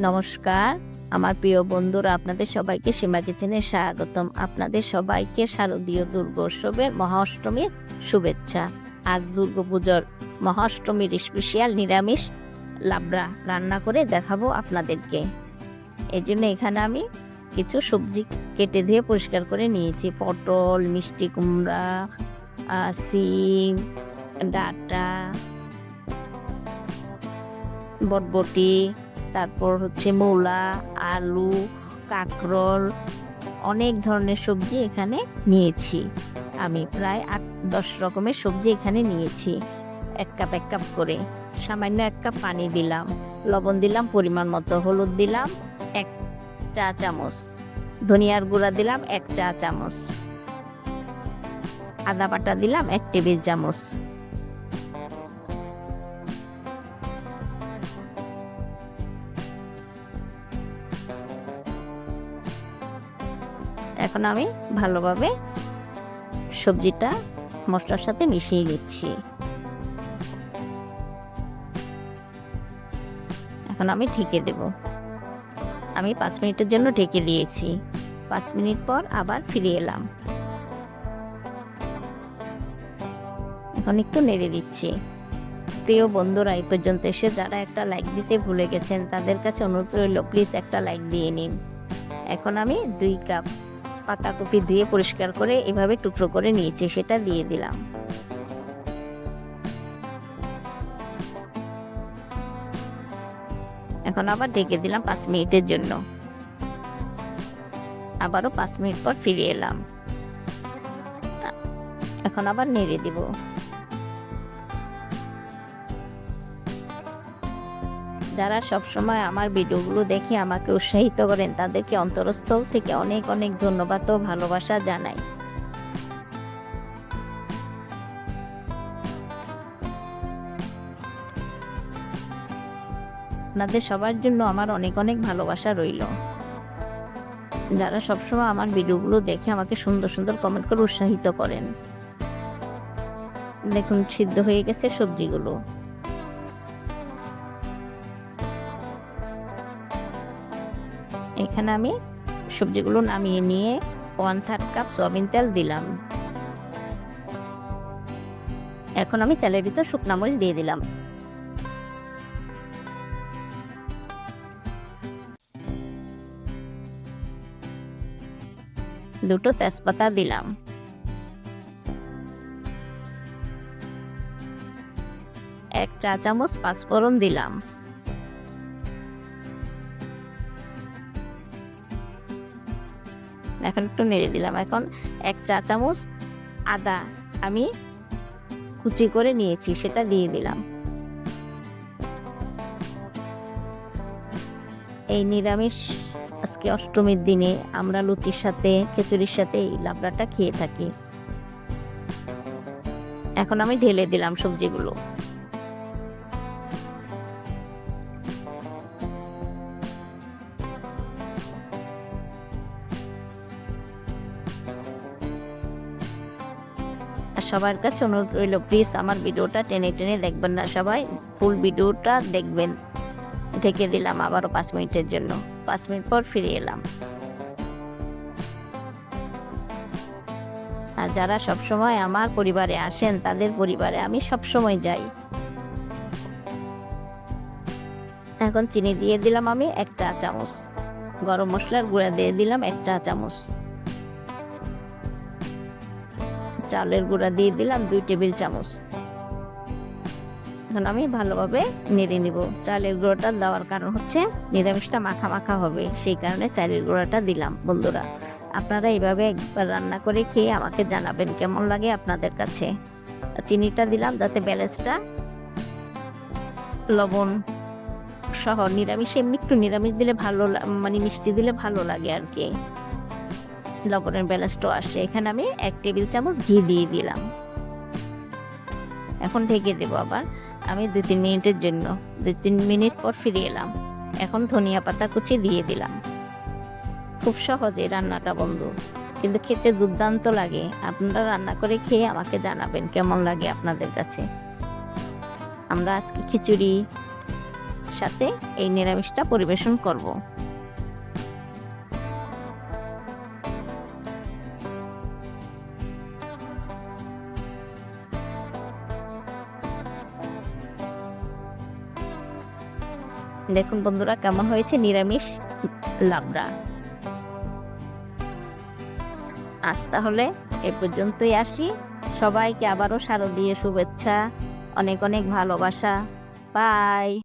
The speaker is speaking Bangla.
নমস্কার। আমার প্রিয় বন্ধুরা, আপনাদের সবাইকে সীমা কিচেনে স্বাগতম। আপনাদের সবাইকে শারদীয় দুর্গোৎসবের মহাষ্টমীর শুভেচ্ছা। আজ দুর্গাপুজোর মহাষ্টমীর স্পেশাল নিরামিষ লাবড়া রান্না করে দেখাবো আপনাদেরকে। এই জন্য এখানে আমি কিছু সবজি কেটে ধুয়ে পরিষ্কার করে নিয়েছি। পটল, মিষ্টি কুমড়া সিম, ডাটা, বটবটি তারপর হচ্ছে মূলা, আলু, কাঁকরোল, অনেক ধরনের সবজি এখানে নিয়েছি। আমি প্রায় আট, দশ রকমের সবজি এখানে নিয়েছি। এক কাপ এক কাপ করে। সামান্য এক কাপ পানি দিলাম। লবণ দিলাম, পরিমাণ মতো হলুদ দিলাম, এক চা চামচ। ধনিয়ার গুঁড়া দিলাম, এক চা চামচ। আদা বাটা দিলাম, এক টেবিল চামচ। এখন আমি ভালোভাবে সবজিটা মশলার সাথে মিশিয়ে নিচ্ছি। এখন আমি ঢেকে দেব। আমি পাঁচ মিনিটের জন্য ঢেকে দিয়েছি। পাঁচ মিনিট পর আবার ফিরে এলাম। এখন একটু নেড়ে দিচ্ছি। প্রিয় বন্ধুরা, এই পর্যন্ত এসে যারা একটা লাইক দিতে ভুলে গেছেন, তাদের কাছে অনুরোধ রইল প্লিজ একটা লাইক দিয়ে নিন। এখন আমি দুই কাপ পাতাকপি ধুয়ে পরিষ্কার করে এভাবে টুকরো করে নিয়েছি, সেটা দিয়ে দিলাম। এখন আবার ঢেকে দিলাম পাঁচ মিনিটের জন্য। আবারও পাঁচ মিনিট পর ফিরে এলাম। এখন আবার নেড়ে দিব। যারা সবসময় আমার ভিডিওগুলো দেখে আমাকে উৎসাহিত করেন, তাদেরকে অন্তরস্থল থেকে অনেক অনেক ধন্যবাদ ও ভালোবাসা জানাই। আপনাদের সবার জন্য আমার অনেক অনেক ভালোবাসা রইল। যারা সবসময় আমার ভিডিওগুলো দেখে আমাকে সুন্দর সুন্দর কমেন্ট করে উৎসাহিত করেন। দেখুন, সিদ্ধ হয়ে গেছে সবজিগুলো। এখানে আমি সবজিগুলো নামিয়ে নিয়ে ওয়ান থার্ড কাপ সয়াবিন তেল দিলাম। এখন আমি তেলের ভিতর শুকনা মরিচ দিয়ে দিলাম। দুটো তেজপাতা দিলাম। এক চা চামচ পাঁচফোড়ন দিলাম। এখন একটু নেড়ে দিলাম। এখন এক চা চামচ আদা আমি কুচি করে নিয়েছি, সেটা দিয়ে দিলাম। এই নিরামিষ আজকে অষ্টমীর দিনে আমরা লুচির সাথে, খিচুড়ির সাথে এই লাবড়াটা খেয়ে থাকি। এখন আমি ঢেলে দিলাম সবজিগুলো। সবার কাছে অনুরোধ রইল প্লিজ আমার ভিডিওটা টেনে টেনে দেখবেন না সবাই ফুল ভিডিওটা দেখবেন। ঢেকে দিলাম আবারও পাঁচ মিনিটের জন্য। পাঁচ মিনিট পর ফিরে এলাম। আর যারা সবসময় আমার পরিবারে আসেন, তাদের পরিবারে আমি সবসময় যাই। এখন চিনি দিয়ে দিলাম আমি এক চা চামচ। গরম মশলার গুঁড়া দিয়ে দিলাম এক চা চামচ। চালের গুঁড়া দিয়ে দিলাম দুই টেবিল চামচ। এখন আমি ভালোভাবে নেড়ে নিব। চালের গুঁড়োটা দেওয়ার কারণ হচ্ছে নিরামিষটা মাখা মাখা হবে, সেই কারণে চালের গুঁড়োটা দিলাম, বন্ধুরা। আপনারা এইভাবে একবার রান্না করে খেয়ে আমাকে জানাবেন কেমন লাগে আপনাদের কাছে। চিনিটা দিলাম যাতে ব্যালেন্সটা লবণ সহ নিরামিষ, এমনি একটু নিরামিষ দিলে ভালো মানে মিষ্টি দিলে ভালো লাগে আর কি। লবণের ব্যালেন্সটাও আসে। এখানে আমি এক টেবিল চামচ ঘি দিয়ে দিলাম। এখন ঢেকে দেবো আবার। আমি দু তিন মিনিটের জন্য। দু তিন মিনিট পর ফিরে এলাম। এখন ধনিয়া পাতা কুচি দিয়ে দিলাম। খুব সহজে রান্নাটা বন্ধু। কিন্তু খেতে দুর্দান্ত লাগে। আপনারা রান্না করে খেয়ে আমাকে জানাবেন কেমন লাগে আপনাদের কাছে। আমরা আজকে খিচুড়ি সাথে এই নিরামিষটা পরিবেশন করব। দেখুন বন্ধুরা, কেমন হয়েছে নিরামিষ লাবড়া? আজ তাহলে এ পর্যন্তই আসি। সবাইকে আবারও শারদীয় শুভেচ্ছা, অনেক অনেক ভালোবাসা। বাই!